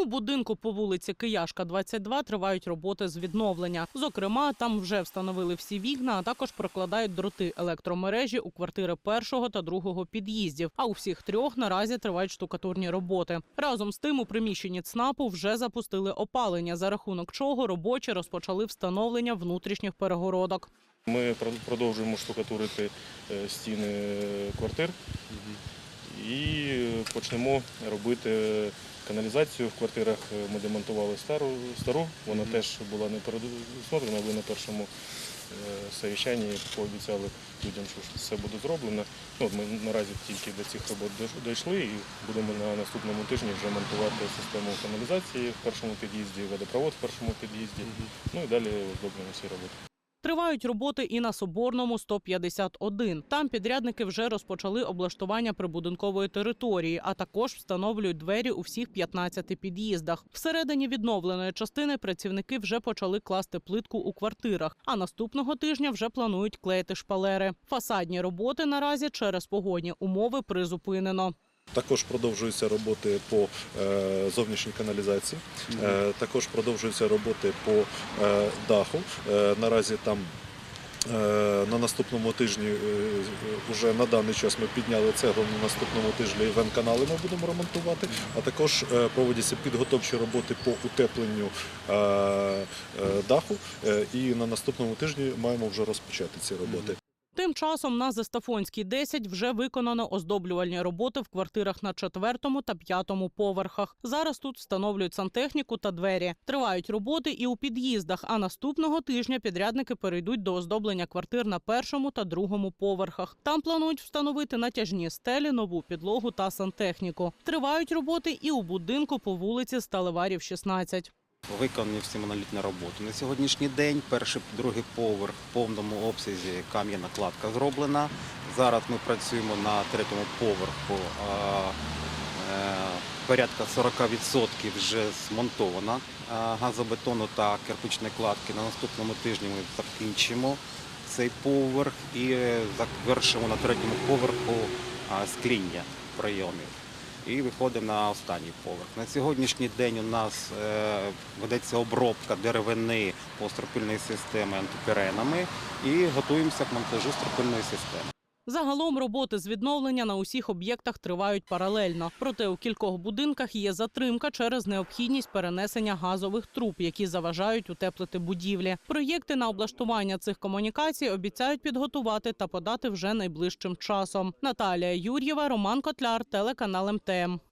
У будинку по вулиці Кияшка, 22 тривають роботи з відновлення. Зокрема, там вже встановили всі вікна, а також прокладають дроти електромережі у квартири першого та другого під'їздів. А у всіх трьох наразі тривають штукатурні роботи. Разом з тим у приміщенні ЦНАПу вже запустили опалення, за рахунок чого робочі розпочали встановлення внутрішніх перегородок. Ми про- продовжуємо штукатурити е, стіни квартир і почнемо робити каналізацію в квартирах. Ми демонтували стару, стару. вона теж була не передусмотрена, але на першому е, совіщанні пообіцяли людям, що все буде зроблено. Ну, от ми наразі тільки до цих робот дійшли і будемо на наступному тижні вже монтувати систему каналізації в першому під'їзді, водопровод в першому під'їзді. Ну і далі оздоблюємо всі роботи. Тривають роботи і на Соборному 151. Там підрядники вже розпочали облаштування прибудинкової території, а також встановлюють двері у всіх 15 під'їздах. Всередині відновленої частини працівники вже почали класти плитку у квартирах. А наступного тижня вже планують клеїти шпалери. Фасадні роботи наразі через погодні умови призупинено. Також продовжуються роботи по е, зовнішній каналізації, е, також продовжуються роботи по е, даху. Наразі там на наступному тижні, вже на даний час ми підняли цеглу, на наступному тижні венканали ми будемо ремонтувати, а також проводяться підготовчі роботи по утепленню даху. І на наступному тижні маємо вже розпочати ці роботи. Тим часом на Зестафонській 10 вже виконано оздоблювальні роботи в квартирах на четвертому та п'ятому поверхах. Зараз тут встановлюють сантехніку та двері. Тривають роботи і у під'їздах. А наступного тижня підрядники перейдуть до оздоблення квартир на першому та другому поверхах. Там планують встановити натяжні стелі, нову підлогу та сантехніку. Тривають роботи і у будинку по вулиці Сталеварів, 16. Виконані всі монолітні роботи. На сьогоднішній день перший, другий поверх в повному обсязі кам'яна кладка зроблена. Зараз ми працюємо на третьому поверху. е, Порядка 40% вже змонтовано газобетону та кирпичної кладки. На наступному тижні ми закінчимо цей поверх і е, завершимо на третьому поверху скління прийомів і виходимо на останній поверх. На сьогоднішній день у нас е, ведеться обробка деревини по стропильної системи антипіренами і готуємося к монтажу стропильної системи. Загалом роботи з відновлення на усіх об'єктах тривають паралельно. Проте у кількох будинках є затримка через необхідність перенесення газових труб, які заважають утеплити будівлі. Проєкти на облаштування цих комунікацій обіцяють підготувати та подати вже найближчим часом. Наталія Юр'єва, Роман Котляр, телеканал МТМ.